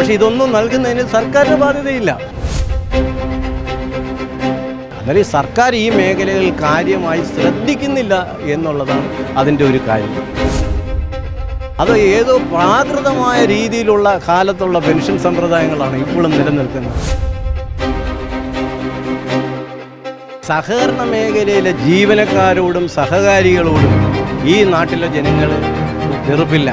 പക്ഷെ ഇതൊന്നും നൽകുന്നതിന് സർക്കാരിന് ബാധ്യതയില്ല. ഈ സർക്കാർ ഈ മേഖലകൾ കാര്യമായി ശ്രദ്ധിക്കുന്നില്ല എന്നുള്ളതാണ് അതിന്റെ ഒരു കാര്യം. അത് ഏതോ പ്രാകൃതമായ രീതിയിലുള്ള കാലത്തുള്ള പെൻഷൻ സമ്പ്രദായങ്ങളാണ് ഇപ്പോഴും നിലനിൽക്കുന്നത്. സഹകരണ മേഖലയിലെ ജീവനക്കാരോടും സഹകാരികളോടും ഈ നാട്ടിലെ ജനങ്ങൾ വെറുപ്പില്ല.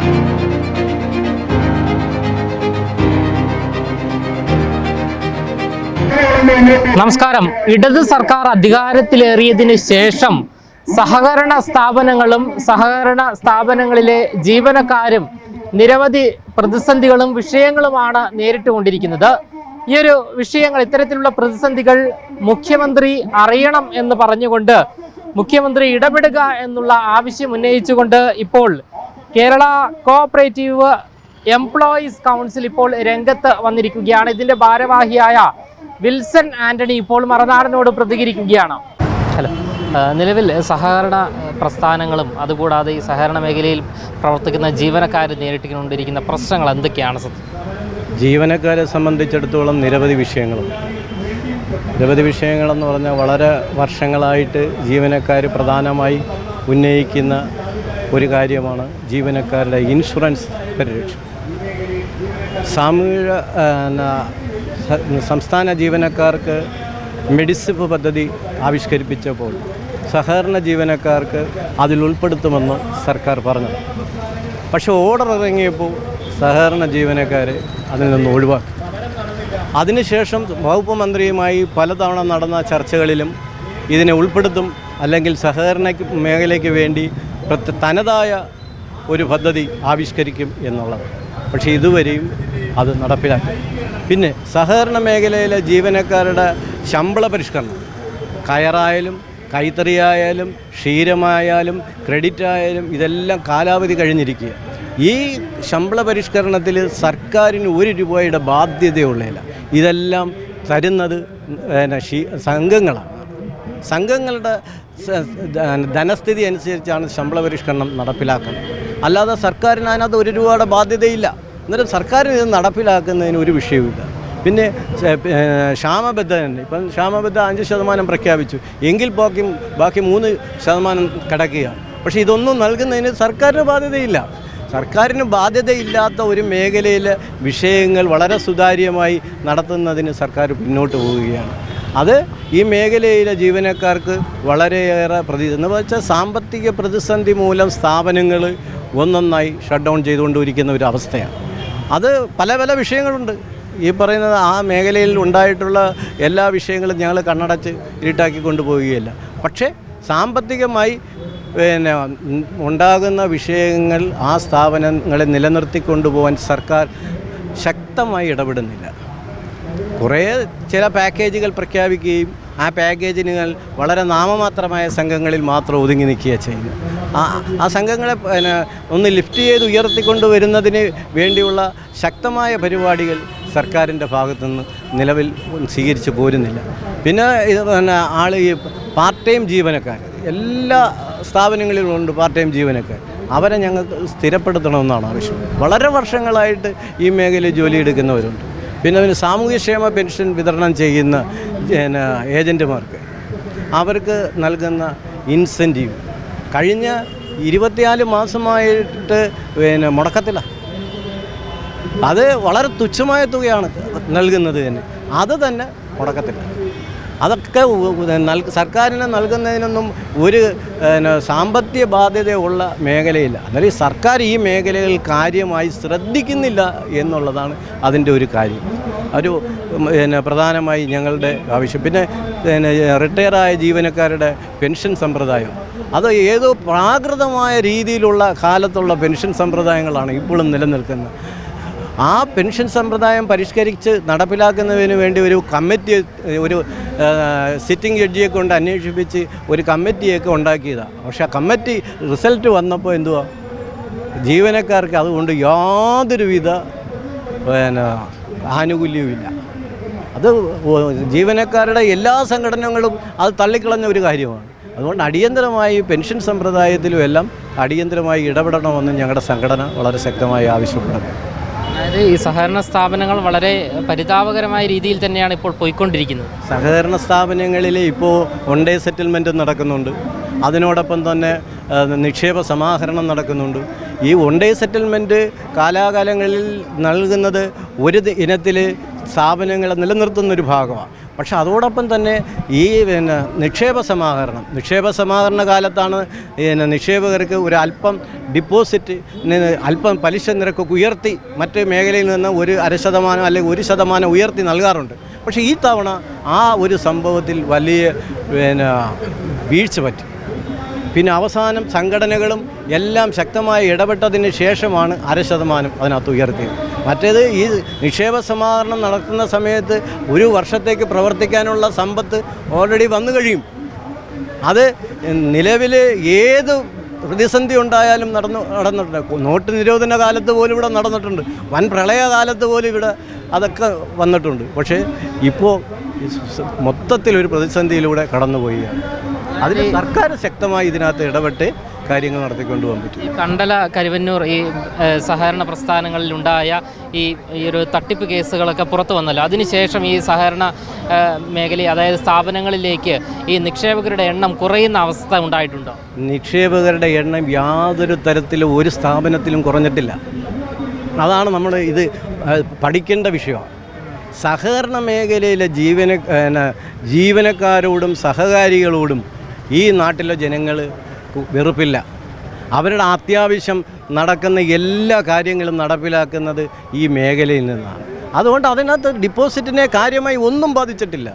നമസ്കാരം. ഇടത് സർക്കാർ അധികാരത്തിലേറിയതിനു ശേഷം സഹകരണ സ്ഥാപനങ്ങളും സഹകരണ സ്ഥാപനങ്ങളിലെ ജീവനക്കാരും നിരവധി പ്രതിസന്ധികളും വിഷയങ്ങളുമാണ് നേരിട്ടുകൊണ്ടിരിക്കുന്നത് ഈ ഒരു വിഷയങ്ങൾ ഇത്തരത്തിലുള്ള പ്രതിസന്ധികൾ മുഖ്യമന്ത്രി അറിയണം എന്ന് പറഞ്ഞുകൊണ്ട് മുഖ്യമന്ത്രി ഇടപെടുക എന്നുള്ള ആവശ്യം ഉന്നയിച്ചുകൊണ്ട് ഇപ്പോൾ കേരള കോഓപ്പറേറ്റീവ് എംപ്ലോയീസ് കൗൺസിൽ ഇപ്പോൾ രംഗത്ത് വന്നിരിക്കുകയാണ്. ഇതിന്റെ ഭാരവാഹിയായ വിൽസൺ ആന്റണി ഇപ്പോൾ മറനാടനോട് പ്രതികരിക്കുകയാണ്. ഹലോ നിലവിൽ സഹകരണ പ്രസ്ഥാനങ്ങളും അതുകൂടാതെ ഈ സഹകരണ മേഖലയിൽ പ്രവർത്തിക്കുന്ന ജീവനക്കാർ നേരിട്ടുകൊണ്ടിരിക്കുന്ന പ്രശ്നങ്ങൾ എന്തൊക്കെയാണ് സത്യം ജീവനക്കാരെ സംബന്ധിച്ചിടത്തോളം നിരവധി വിഷയങ്ങളുണ്ട്. നിരവധി വിഷയങ്ങളെന്ന് പറഞ്ഞാൽ വളരെ വർഷങ്ങളായിട്ട് ജീവനക്കാർ പ്രധാനമായി ഉന്നയിക്കുന്ന ഒരു കാര്യമാണ് ജീവനക്കാരുടെ ഇൻഷുറൻസ് പരിരക്ഷ. സാമൂഹിക സംസ്ഥാന ജീവനക്കാർക്ക് മെഡിസിപ്പ് പദ്ധതി ആവിഷ്കരിപ്പിച്ചപ്പോൾ സഹകരണ ജീവനക്കാർക്ക് അതിൽ ഉൾപ്പെടുത്തുമെന്ന് സർക്കാർ പറഞ്ഞു. പക്ഷേ ഓർഡർ ഇറങ്ങിയപ്പോൾ സഹകരണ ജീവനക്കാരെ അതിൽ നിന്ന് ഒഴിവാക്കി. അതിനുശേഷം വകുപ്പ് മന്ത്രിയുമായി പലതവണ നടന്ന ചർച്ചകളിലും ഇതിനെ ഉൾപ്പെടുത്തും അല്ലെങ്കിൽ സഹകരണ മേഖലയ്ക്ക് വേണ്ടി തനതായ ഒരു പദ്ധതി ആവിഷ്കരിക്കും എന്നുള്ളത്. പക്ഷേ ഇതുവരെയും അത് നടപ്പിലാക്കി. പിന്നെ സഹകരണ മേഖലയിലെ ജീവനക്കാരുടെ ശമ്പള പരിഷ്കരണം. കയറായാലും കൈത്തറിയായാലും ക്ഷീരമായാലും ക്രെഡിറ്റ് ആയാലും ഇതെല്ലാം കാലാവധി കഴിഞ്ഞിരിക്കുക. ഈ ശമ്പള പരിഷ്കരണത്തിൽ സർക്കാരിന് ഒരു രൂപയുടെ ബാധ്യതയുള്ളതില്ല ഇതെല്ലാം തരുന്നത് പിന്നെ സംഘങ്ങളാണ്. സംഘങ്ങളുടെ ധനസ്ഥിതി അനുസരിച്ചാണ് ശമ്പള പരിഷ്കരണം നടപ്പിലാക്കുന്നത്. അല്ലാതെ സർക്കാരിന് അതിനകത്ത് ഒരു രൂപയുടെ ബാധ്യതയില്ല. അന്നേരം സർക്കാരിന് ഇത് നടപ്പിലാക്കുന്നതിന് ഒരു വിഷയവുമില്ല പിന്നെ സ- ഏ, ക്ഷാമബദ്ധ തന്നെ ഇപ്പം ക്ഷാമബദ്ധ അഞ്ച് ശതമാനം പ്രഖ്യാപിച്ചു. എങ്കിൽ ബാക്കി ബാക്കി മൂന്ന് ശതമാനം കിടക്കുകയാണ് പക്ഷേ ഇതൊന്നും നൽകുന്നതിന് സർക്കാരിന് ബാധ്യതയില്ല. സർക്കാരിന് ബാധ്യതയില്ലാത്ത ഒരു മേഖലയിലെ വിഷയങ്ങൾ വളരെ സുതാര്യമായി നടത്തുന്നതിന് സർക്കാർ പിന്നോട്ട് പോവുകയാണ്. അത് ഈ മേഖലയിലെ ജീവനക്കാർക്ക് വളരെയേറെ പ്രതി എന്ന് വെച്ചാൽ സാമ്പത്തിക പ്രതിസന്ധി മൂലം സ്ഥാപനങ്ങൾ ഒന്നൊന്നായി ഷട്ട് ഡൗൺ ചെയ്തുകൊണ്ടിരിക്കുന്ന ഒരു അവസ്ഥയാണ്. അത് പല പല വിഷയങ്ങളുണ്ട്. ഈ പറയുന്നത് ആ മേഖലയിൽ ഉണ്ടായിട്ടുള്ള എല്ലാ വിഷയങ്ങളും ഞങ്ങൾ കണ്ണടച്ച് ഇരുട്ടാക്കി കൊണ്ടുപോവുകയല്ല. പക്ഷേ സാമ്പത്തികമായി പിന്നെ ഉണ്ടാകുന്ന വിഷയങ്ങൾ ആ സ്ഥാപനങ്ങളെ നിലനിർത്തി കൊണ്ടുപോകാൻ സർക്കാർ ശക്തമായി ഇടപെടുന്നില്ല. കുറേ ചില പാക്കേജുകൾ പ്രഖ്യാപിക്കുകയും ആ പാക്കേജിനുകൾ വളരെ നാമമാത്രമായ സംഘങ്ങളിൽ മാത്രം ഒതുങ്ങി നിൽക്കുകയാണ് ചെയ്യുന്നത്. ആ ആ സംഘങ്ങളെ പിന്നെ ഒന്ന് ലിഫ്റ്റ് ചെയ്ത് ഉയർത്തിക്കൊണ്ട് വരുന്നതിന് വേണ്ടിയുള്ള ശക്തമായ പരിപാടികൾ സർക്കാരിന്റെ ഭാഗത്തുനിന്ന് നിലവിൽ സ്വീകരിച്ചു പോരുന്നില്ല. പിന്നെ ഇത് പിന്നെ ആൾ ഈ പാർട്ട് ടൈം ജീവനക്കാർ എല്ലാ സ്ഥാപനങ്ങളിലും ഉണ്ട് പാർട്ട് ടൈം ജീവനക്കാർ. അവരെ ഞങ്ങൾക്ക് സ്ഥിരപ്പെടുത്തണമെന്നാണ് ആവശ്യം. വളരെ വർഷങ്ങളായിട്ട് ഈ മേഖലയിൽ ജോലി എടുക്കുന്നവരുണ്ട്. പിന്നെ അതിന് സാമൂഹ്യക്ഷേമ പെൻഷൻ വിതരണം ചെയ്യുന്ന പിന്നെ ഏജന്റുമാർക്ക് അവർക്ക് നൽകുന്ന ഇൻസെന്റീവ്. കഴിഞ്ഞ ഇരുപത്തിനാല് മാസമായിട്ട് പിന്നെ മുടക്കത്തിലാണ് അത് വളരെ തുച്ഛമായ തുകയാണ് നൽകുന്നത് തന്നെ. അത് തന്നെ മുടക്കത്തില്ല അതൊക്കെ സർക്കാരിന് നൽകുന്നതിനൊന്നും ഒരു സാമ്പത്തിക ബാധ്യതയുള്ള മേഖലയില്ല. അന്നേരം സർക്കാർ ഈ മേഖലയിൽ കാര്യമായി ശ്രദ്ധിക്കുന്നില്ല എന്നുള്ളതാണ് അതിന്റെ ഒരു കാര്യം. ഒരു പിന്നെ പ്രധാനമായി ഞങ്ങളുടെ ആവശ്യം. പിന്നെ പിന്നെ റിട്ടയറായ ജീവനക്കാരുടെ പെൻഷൻ സമ്പ്രദായം. അത് ഏതോ പ്രാകൃതമായ രീതിയിലുള്ള കാലത്തുള്ള പെൻഷൻ സമ്പ്രദായങ്ങളാണ് ഇപ്പോഴും നിലനിൽക്കുന്നത്. ആ പെൻഷൻ സമ്പ്രദായം പരിഷ്കരിച്ച് നടപ്പിലാക്കുന്നതിന് വേണ്ടി ഒരു കമ്മിറ്റി ഒരു സിറ്റിംഗ് ജഡ്ജിയെ കൊണ്ട് അന്വേഷിപ്പിച്ച് ഒരു കമ്മിറ്റിയൊക്കെ ഉണ്ടാക്കിയതാണ് പക്ഷെ ആ കമ്മിറ്റി റിസൾട്ട് വന്നപ്പോൾ എന്തുവാ? ജീവനക്കാർക്ക് അതുകൊണ്ട് യാതൊരുവിധ പിന്നെ ആനുകൂല്യവുമില്ല. അത് ജീവനക്കാരുടെ എല്ലാ സംഘടനകളും അത് തള്ളിക്കളഞ്ഞ ഒരു കാര്യമാണ്. അതുകൊണ്ട് അടിയന്തരമായി പെൻഷൻ സമ്പ്രദായത്തിലും എല്ലാം അടിയന്തരമായി ഇടപെടണമെന്ന് ഞങ്ങളുടെ സംഘടന വളരെ ശക്തമായി ആവശ്യപ്പെടുന്നു. അതായത് ഈ സഹകരണ സ്ഥാപനങ്ങൾ വളരെ പരിതാപകരമായ രീതിയിൽ തന്നെയാണ് ഇപ്പോൾ പോയിക്കൊണ്ടിരിക്കുന്നത്. സഹകരണ സ്ഥാപനങ്ങളിൽ ഇപ്പോൾ വൺ ഡേ സെറ്റിൽമെന്റ് നടക്കുന്നുണ്ട്. അതിനോടൊപ്പം തന്നെ നിക്ഷേപ സമാഹരണം നടക്കുന്നുണ്ട്. ഈ വൺ ഡേ സെറ്റിൽമെന്റ് കാലാകാലങ്ങളിൽ നൽകുന്നത് ഒരു ഇനത്തിൽ സ്ഥാപനങ്ങളെ നിലനിർത്തുന്നൊരു ഭാഗമാണ്. പക്ഷേ അതോടൊപ്പം തന്നെ ഈ പിന്നെ നിക്ഷേപ സമാഹരണം നിക്ഷേപ സമാഹരണ കാലത്താണ് പിന്നെ നിക്ഷേപകർക്ക് ഒരു അല്പം ഡിപ്പോസിറ്റ് അല്പം പലിശ നിരക്കൊക്കെ ഉയർത്തി മറ്റ് മേഖലയിൽ നിന്ന് ഒരു അര ശതമാനം അല്ലെങ്കിൽ ഒരു ശതമാനം ഉയർത്തി നൽകാറുണ്ട്. പക്ഷേ ഈ തവണ ആ ഒരു സംഭവത്തിൽ വലിയ പിന്നെ വീഴ്ച പറ്റി. പിന്നെ അവസാനം സംഘടനകളും എല്ലാം ശക്തമായി ഇടപെട്ടതിന് ശേഷമാണ് അര ശതമാനം അതിനകത്ത് ഉയർത്തിയത്. മറ്റേത് ഈ നിക്ഷേപ സമാഹരണം നടത്തുന്ന സമയത്ത് ഒരു വർഷത്തേക്ക് പ്രവർത്തിക്കാനുള്ള സമ്പത്ത് ഓൾറെഡി വന്നു കഴിയും. അത് നിലവിൽ ഏത് പ്രതിസന്ധി ഉണ്ടായാലും നടന്നു നടന്നിട്ടുണ്ട്. നോട്ട് നിരോധന കാലത്ത് പോലും ഇവിടെ നടന്നിട്ടുണ്ട്. വൻ പ്രളയകാലത്ത് പോലും ഇവിടെ അതൊക്കെ വന്നിട്ടുണ്ട്. പക്ഷേ ഇപ്പോൾ മൊത്തത്തിലൊരു പ്രതിസന്ധിയിലൂടെ കടന്നുപോയി. അതിന് സർക്കാർ ശക്തമായി ഇതിനകത്ത് ഇടപെട്ട് കാര്യങ്ങൾ നടത്തിക്കൊണ്ടു പോകാൻ പറ്റും കണ്ടല കരുവന്നൂർ ഈ സഹകരണ പ്രസ്ഥാനങ്ങളിൽ ഉണ്ടായ ഈ ഈ ഒരു തട്ടിപ്പ് കേസുകളൊക്കെ പുറത്തു വന്നല്ലോ. അതിനുശേഷം ഈ സഹകരണ മേഖല അതായത് സ്ഥാപനങ്ങളിലേക്ക് ഈ നിക്ഷേപകരുടെ എണ്ണം കുറയുന്ന അവസ്ഥ ഉണ്ടായിട്ടുണ്ടോ? നിക്ഷേപകരുടെ എണ്ണം യാതൊരു തരത്തിലും ഒരു സ്ഥാപനത്തിലും കുറഞ്ഞിട്ടില്ല. അതാണ് നമ്മൾ ഇത് പഠിക്കേണ്ട വിഷയമാണ് സഹകരണ മേഖലയിലെ ജീവന ജീവനക്കാരോടും സഹകാരികളോടും ഈ നാട്ടിലെ ജനങ്ങൾ വെറുപ്പില്ല. അവരുടെ അത്യാവശ്യം നടക്കുന്ന എല്ലാ കാര്യങ്ങളും നടപ്പിലാക്കുന്നത് ഈ മേഖലയിൽ നിന്നാണ്. അതുകൊണ്ട് അതിനകത്ത് ഡിപ്പോസിറ്റിനെ കാര്യമായി ഒന്നും ബാധിച്ചിട്ടില്ല.